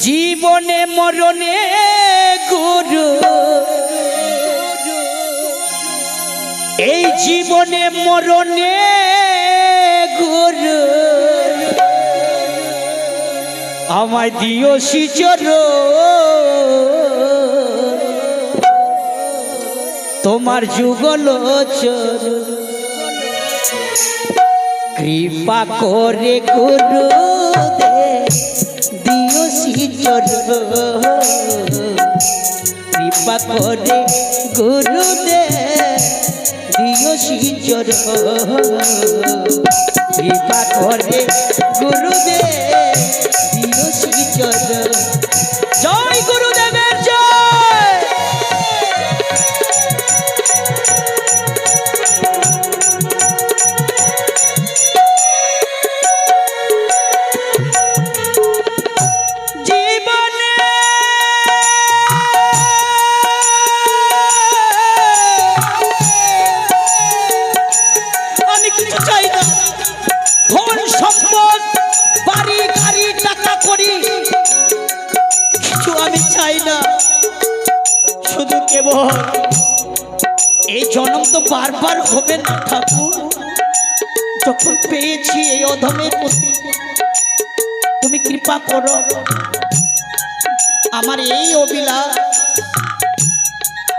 জীবনে মরণে গুরু। এই জীবনে মরণে গুরু। আমায় দিও সিচর তোমার যুগল চরণ কৃপা করে গুরু দিও কৃপা করে গুরু দে দিও সিচর কৃপা করে গুরু দে দিও সিচর আমি চাই না। শুধু কেবল এই জন্ম তো বারবার হবে না ঠাকুর। যখন পেয়েছি এই অধমের প্রতি, তুমি কৃপা করো। আমার এই অবিলাস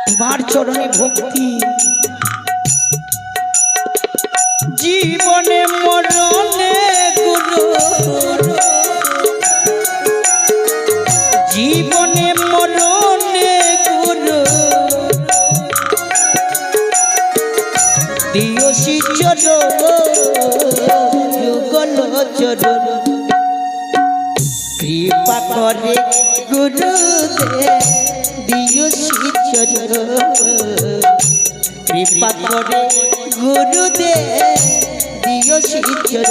তোমার চরণে ভক্তি। জীবনে মরণে গুরু চরণ কৃপা করে দিও শিচর কৃপা করে গুরু দে দিও শিচর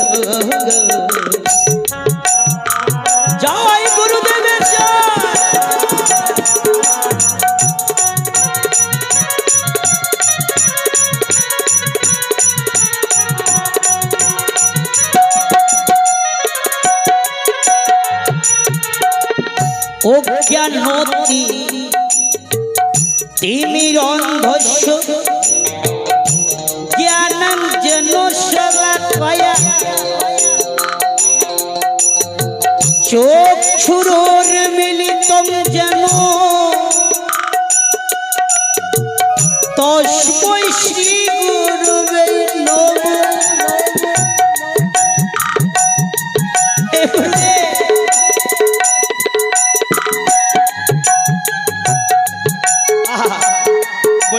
অজ্ঞানতি তিমির অন্ধস্য জ্ঞানম যেন চোখ ছুরোর মিলিতম যেন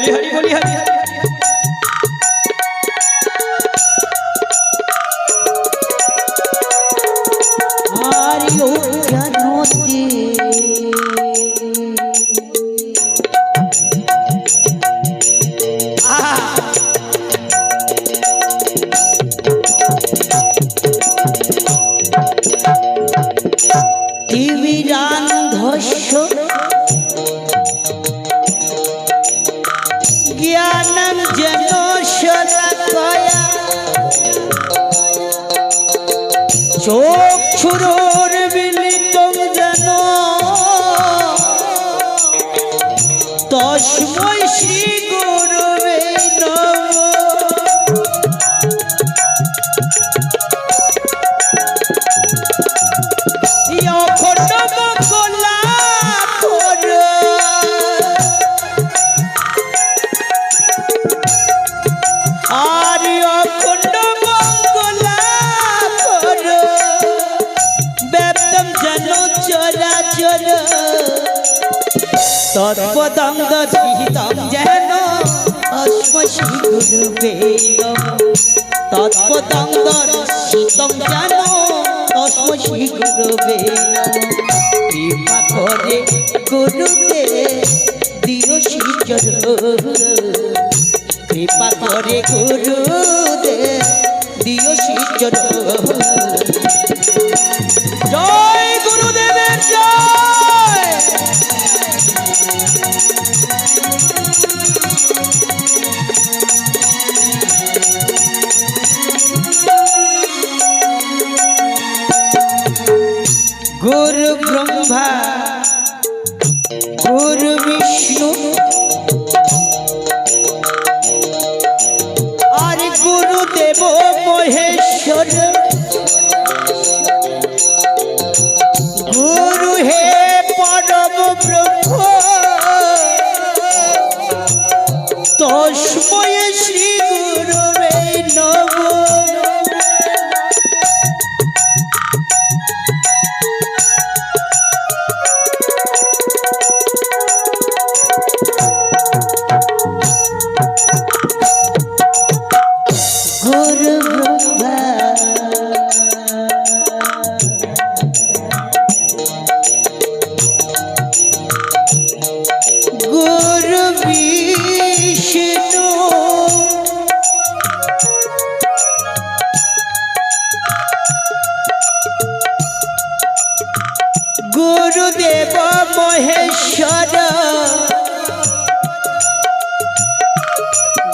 厉害厉害厉害厉害。তস্মৈ শ্রী গুরুবে তৎপদঙ্গ সহিতম যেন অশ্মশী গুরুবে নমঃ তৎপদঙ্গ শীতম যেন অশ্মশী গুরুবে নমঃ কৃপা করে গুরুদে দিও শিচর কৃপা করে গুরুদে দিও শিচর জয় গুরুদেবের জয়! চশময়ে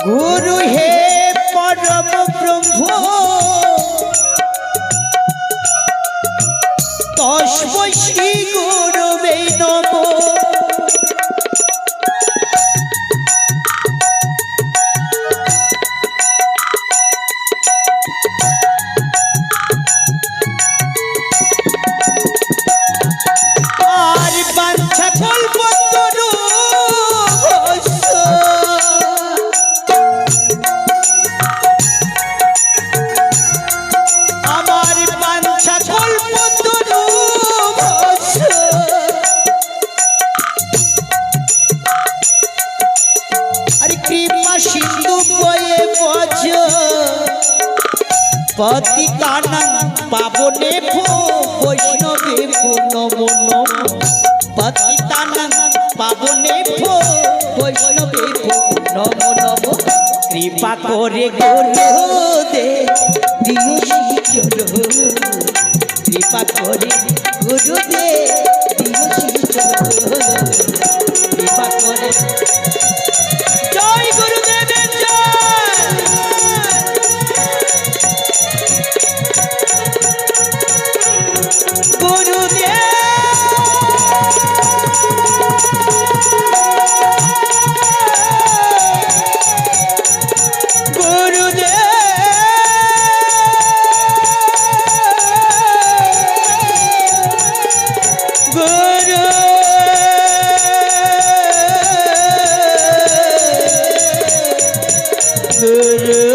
গুরু হে পরম ব্রহ্ম তস্মৈ শ্রী গুরুবে পতি কানন পাবনে ভো বৈষ্ণবে ভো নম নম পতি কানন পাবনে ভো বৈষ্ণবে ভো নম নম কৃপা করে গুরু দে দিও শিচর কৃপা করে গুরু গুরু